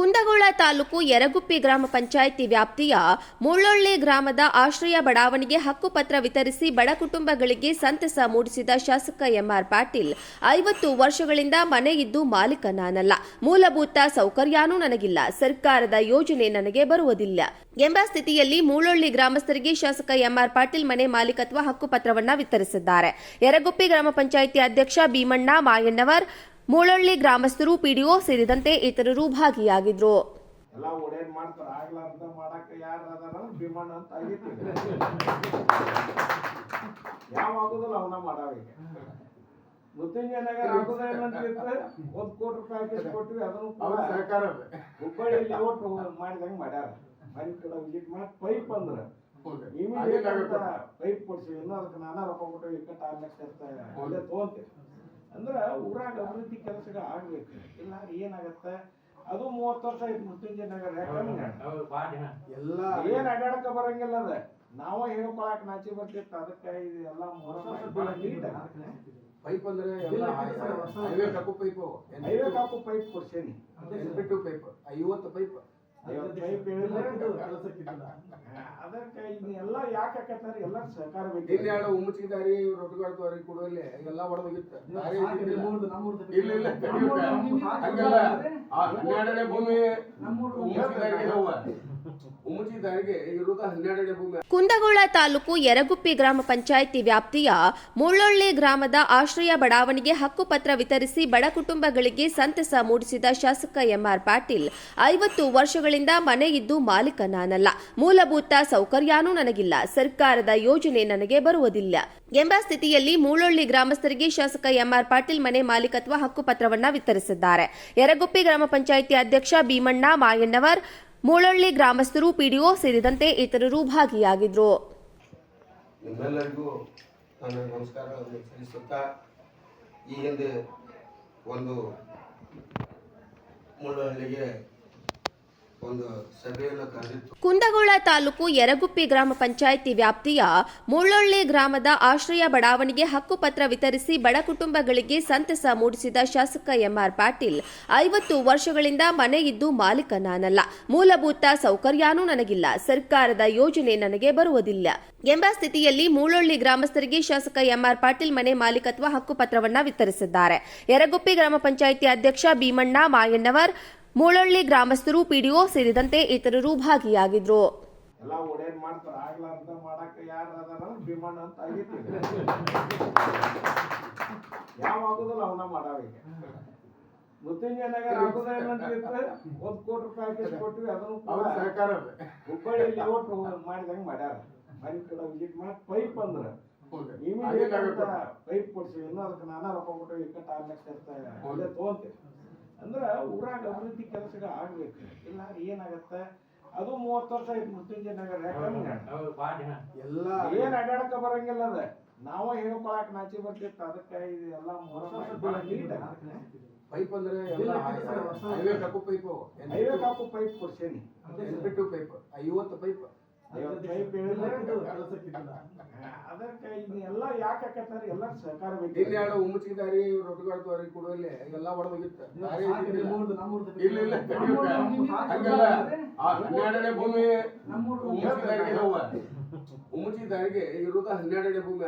ಕುಂದಗೋಳ ತಾಲೂಕು ಯರಗುಪ್ಪಿ ಗ್ರಾಮ ಪಂಚಾಯಿತಿ ವ್ಯಾಪ್ತಿಯ ಮುಳ್ಳೊಳ್ಳಿ ಗ್ರಾಮದ ಆಶ್ರಯ ಬಡಾವಣೆಗೆ ಹಕ್ಕುಪತ್ರ ವಿತರಿಸಿ ಬಡ ಕುಟುಂಬಗಳಿಗೆ ಸಂತಸ ಮೂಡಿಸಿದ ಶಾಸಕ ಎಂಆರ್ ಪಾಟೀಲ್, ಐವತ್ತು ವರ್ಷಗಳಿಂದ ಮನೆ ಇದ್ದು ಮಾಲೀಕ ನಾನಲ್ಲ ಮೂಲಭೂತ ಸೌಕರ್ಯಾನೂ ನನಗಿಲ್ಲ. ಸರ್ಕಾರದ ಯೋಜನೆ ನನಗೆ ಬರುವುದಿಲ್ಲ. ಎಂಬ ಸ್ಥಿತಿಯಲ್ಲಿ ಮೂಳೊಳ್ಳಿ ಗ್ರಾಮಸ್ಥರಿಗೆ ಶಾಸಕ ಎಂಆರ್ ಪಾಟೀಲ್ ಮನೆ ಮಾಲೀಕತ್ವ ಹಕ್ಕುಪತ್ರವನ್ನ ವಿತರಿಸಿದ್ದಾರೆ. ಯರಗುಪ್ಪಿ ಗ್ರಾಮ ಪಂಚಾಯಿತಿ ಅಧ್ಯಕ್ಷ ಭೀಮಣ್ಣ ಮಾಯಣ್ಣವರ್ ಮೂಳೊಳ್ಳಿ ಗ್ರಾಮಸ್ಥರು ಪಿಡಿಒ ಸೇರಿದಂತೆ ಇತರರು ಭಾಗಿಯಾಗಿದ್ರು. ಎಲ್ಲ ಓಡೇನ್ ಮಾಡ್ತಾರ ಆಗ್ಲಾರ್ದ ಮಾಡಾಕ ಯಾರ ಅದಾರ? ಭೀಮಣ್ಣ ಅಂತ ಆಗೈತಿ ಯಾವ ಆಗುದಿಲ್ಲ ಅವನ ಮಾಡಾವ ಈಗ. ಮೃತ್ಯುಂಜಯನಗರ ಆಗುದ ಏನಂತ ಒಂದ್ ಕೋಟಿ ರೂಪಾಯಿ ಹಾಕಿ ಕೊಟ್ವಿ ಅದನ್ನು ಕೂಡ ಸರ್ಕಾರ ಹುಬ್ಬಳ್ಳಿ ಲೇಔಟ್ ಮಾಡಿದಂಗ ಮಾಡ್ಯಾರ. ಮನೆ ಕಡೆ ವಿಸಿಟ್ ಮಾಡಿ ಪೈಪ್ ಅಂದ್ರ. ಪೈಪ್ ಕೊಡ್ಸಿ ಇನ್ನೂ ಅದಕ್ಕೆ ನಾನಾ ರೊಕ್ಕ ಕೊಟ್ಟು ಇಕ್ಕಟ್ಟ ಆರ್ ಲಕ್ಷ ಇರ್ತ ಅಲ್ಲೇ ತಗೊಂತೀವಿ. ಅಂದ್ರ ಊರಾಗ ಅಭಿವೃದ್ಧಿ ಕೆಲಸಗಳು ಆಗ್ಬೇಕು. ಇಲ್ಲ ಏನಾಗತ್ತ? ಅದು ಮೂವತ್ತು ವರ್ಷ ಆಯ್ತು ಮೃತ್ಯುಂಜಯ ನಗರ ಯಾಕಂದ್ರೆ ಎಲ್ಲ ಏನ್ ಅಡ್ಡಾಡಕ ಬರಂಗಿಲ್ಲ ಅದ. ನಾವ ಹೇಳ್ಕೊಳಕ್ ನಾಚಿ ಬರ್ತಿತ್ತು ಅದಕ್ಕೆ ಇದೆಲ್ಲ ಪೈಪ್ ಅಂದ್ರೆ ಎಲ್ಲ ಹೈವೇ ಕಪ್ಪು ಪೈಪ್. ಹೈವೇ ಕಾಪು ಪೈಪ್ ಕೊಡ್ಸೇನಿ. ಬಿಟ್ಟು ಪೈಪ್ ಐವತ್ತು ಪೈಪ್. ಐವತ್ತು ಪೈಪ್. ಅದಕ್ಕೆ ಇದನ್ನೆಲ್ಲ ಯಾಕೆ ಹಾಕತ್ತಾರ? ಎಲ್ಲ ಸಹಕಾರ ಬೇಕು ಇನ್ನೆರಡು ಉಮ್ಮಚಿ ದಾರಿ ರೊಟ್ಟುಗಾಡ ದಾರಿ ಕೊಡುವಲ್ಲಿ ಎಲ್ಲ ಇಲ್ಲ ಇಲ್ಲ. ಹಂಗಲ್ಲ. ಹನ್ನೆರಡನೇ ಭೂಮಿ ಉಮ್ಮಚಿ ಕುಂದಗೋಳ ತಾಲೂಕು ಯರಗುಪ್ಪಿ ಗ್ರಾಮ ಪಂಚಾಯಿತಿ ವ್ಯಾಪ್ತಿಯ ಮುಳ್ಳೊಳ್ಳಿ ಗ್ರಾಮದ ಆಶ್ರಯ ಬಡಾವಣೆಗೆ ಹಕ್ಕುಪತ್ರ ವಿತರಿಸಿ ಬಡ ಕುಟುಂಬಗಳಿಗೆ ಸಂತಸ ಮೂಡಿಸಿದ ಶಾಸಕ ಎಂಆರ್ ಪಾಟೀಲ್, ಐವತ್ತು ವರ್ಷಗಳಿಂದ ಮನೆ ಇದ್ದು ಮಾಲೀಕ ನಾನಲ್ಲ ಮೂಲಭೂತ ಸೌಕರ್ಯನೂ ನನಗಿಲ್ಲ. ಸರ್ಕಾರದ ಯೋಜನೆ ನನಗೆ ಬರುವುದಿಲ್ಲ. ಎಂಬ ಸ್ಥಿತಿಯಲ್ಲಿ ಮೂಳೊಳ್ಳಿ ಗ್ರಾಮಸ್ಥರಿಗೆ ಶಾಸಕ ಎಂಆರ್ ಪಾಟೀಲ್ ಮನೆ ಮಾಲೀಕತ್ವ ಹಕ್ಕುಪತ್ರವನ್ನು ವಿತರಿಸಿದ್ದಾರೆ. ಯರಗುಪ್ಪಿ ಗ್ರಾಮ ಪಂಚಾಯಿತಿ ಅಧ್ಯಕ್ಷ ಭೀಮಣ್ಣ ಮಾಯಣ್ಣವರ್ ಮೂಳೊಳ್ಳಿ ಗ್ರಾಮಸ್ಥರು ಪಿಡಿಒ ಸೇರಿದಂತೆ ಇತರರು ಭಾಗಿಯಾಗಿದ್ರು. ನಿಮ್ಮೆಲ್ಲರಿಗೂ ಈ ಒಂದು ಮುಳ್ಳಹಳ್ಳಿಗೆ ಕುಂದಗೋಳ ತಾಲೂಕು ಯರಗುಪ್ಪಿ ಗ್ರಾಮ ಪಂಚಾಯಿತಿ ವ್ಯಾಪ್ತಿಯ ಮುಳ್ಳೊಳ್ಳಿ ಗ್ರಾಮದ ಆಶ್ರಯ ಬಡಾವಣೆಗೆ ಹಕ್ಕುಪತ್ರ ವಿತರಿಸಿ ಬಡ ಕುಟುಂಬಗಳಿಗೆ ಸಂತಸ ಮೂಡಿಸಿದ ಶಾಸಕ ಎಂಆರ್ ಪಾಟೀಲ್, ಐವತ್ತು ವರ್ಷಗಳಿಂದ ಮನೆ ಇದ್ದು ಮಾಲೀಕ ನಾನಲ್ಲ. ಮೂಲಭೂತ ಸೌಕರ್ಯನೂ ನನಗಿಲ್ಲ. ಸರ್ಕಾರದ ಯೋಜನೆ ನನಗೆ ಬರುವುದಿಲ್ಲ. ಎಂಬ ಸ್ಥಿತಿಯಲ್ಲಿ ಮೂಳೊಳ್ಳಿ ಗ್ರಾಮಸ್ಥರಿಗೆ ಶಾಸಕ ಎಂಆರ್ ಪಾಟೀಲ್ ಮನೆ ಮಾಲೀಕತ್ವ ಹಕ್ಕುಪತ್ರವನ್ನು ವಿತರಿಸಿದ್ದಾರೆ. ಯರಗುಪ್ಪಿ ಗ್ರಾಮ ಪಂಚಾಯಿತಿ ಅಧ್ಯಕ್ಷ ಭೀಮಣ್ಣ ಮಾಯಣ್ಣವರ್ ಮೂಳೊಳ್ಳಿ ಗ್ರಾಮಸ್ಥರು ಪಿಡಿಒ ಸೇರಿದಂತೆ ಇತರರು ಭಾಗಿಯಾಗಿದ್ರು. ಎಲ್ಲ ಓಡೇನ್ ಮಾಡ್ತಾರ ಆಗ್ಲಾರ್ದ ಮಾಡಾಕ ಯಾರ ಅದಾರ ಭೀಮಣ್ಣ ಅಂತ ಆಗಿತ್ತು ಯಾವ ಆಗುದಿಲ್ಲ ಅವನ ಆಗುದ ಒಂದ್ ಕೋಟಿ ರೂಪಾಯಿ ಅದನ್ನು ಕೂಡ ಸರ್ಕಾರ ಹುಬ್ಬಳ್ಳಿ ಲೇಔಟ್ ಮಾಡಿದಂಗ ಮಾಡ್ಯಾರ. ಮನೆ ಕಡೆ ವಿಸಿಟ್ ಮಾಡಿ ಪೈಪ್ ಅಂದ್ರ. ಇಮಿಡಿಯೇಟ್ ಪೈಪ್ ಕೊಡ್ಸಿ ಇನ್ನೂ ಅದಕ್ಕೆ ನಾನಾ ರೊಕ್ಕ ಕೊಟ್ಟು ಇಕ್ಕಟ್ಟ ಆರ್ ಲಕ್ಷ ಇರ್ತ ಅಲ್ಲೇ ತಗೊಂತೀವಿ. ಅಂದ್ರ ಊರಾಗ ಅಭಿವೃದ್ಧಿ ಕೆಲಸಗಳು ಆಗ್ಬೇಕು. ಇಲ್ಲ ಏನಾಗತ್ತ? ಅದು ಮೂವತ್ತು ವರ್ಷ ಆಯ್ತು ಮೃತ್ಯುಂಜಯ ನಗರ. ಎಲ್ಲ ಏನ್ ಅಡ್ಯಾಡಕ ಬರಂಗಿಲ್ಲ ಅದ. ನಾವ ಹೇಳ್ಕೊಳಕ್ ನಾಚಿ ಬರ್ತಿತ್ತು. ಅದಕ್ಕೆ ಇದು ಎಲ್ಲ ಪೈಪ್ ಅಂದ್ರೆ ಎಲ್ಲ ಹೈವೇ ಕಪ್ಪು ಪೈಪ್. ಹೈವೇ ಕಾಪು ಪೈಪ್ ಕೊಡ್ಸೇನಿ. ಬಿಟ್ಟು ಪೈಪ್ ಐವತ್ತು ಪೈಪ್ ಯಾಕೆ ಹಾಕತ್ತಾರ? ಎಲ್ಲ ಸಹಕಾರ ಬೇಕು ಉಮ್ಮಚಿ ದಾರಿ ಕೊಡುವಲ್ಲಿ ಎಲ್ಲ ಇಲ್ಲ ಇಲ್ಲ. ಹಂಗಲ್ಲ. ಹನ್ನೆರಡನೇ ಭೂಮಿ ಉಮ್ಮಚಿ ದಾರಿಗೆ ದಾರಿಗೆ ಇರುದ ಹನ್ನೆರಡನೇ ಭೂಮಿ.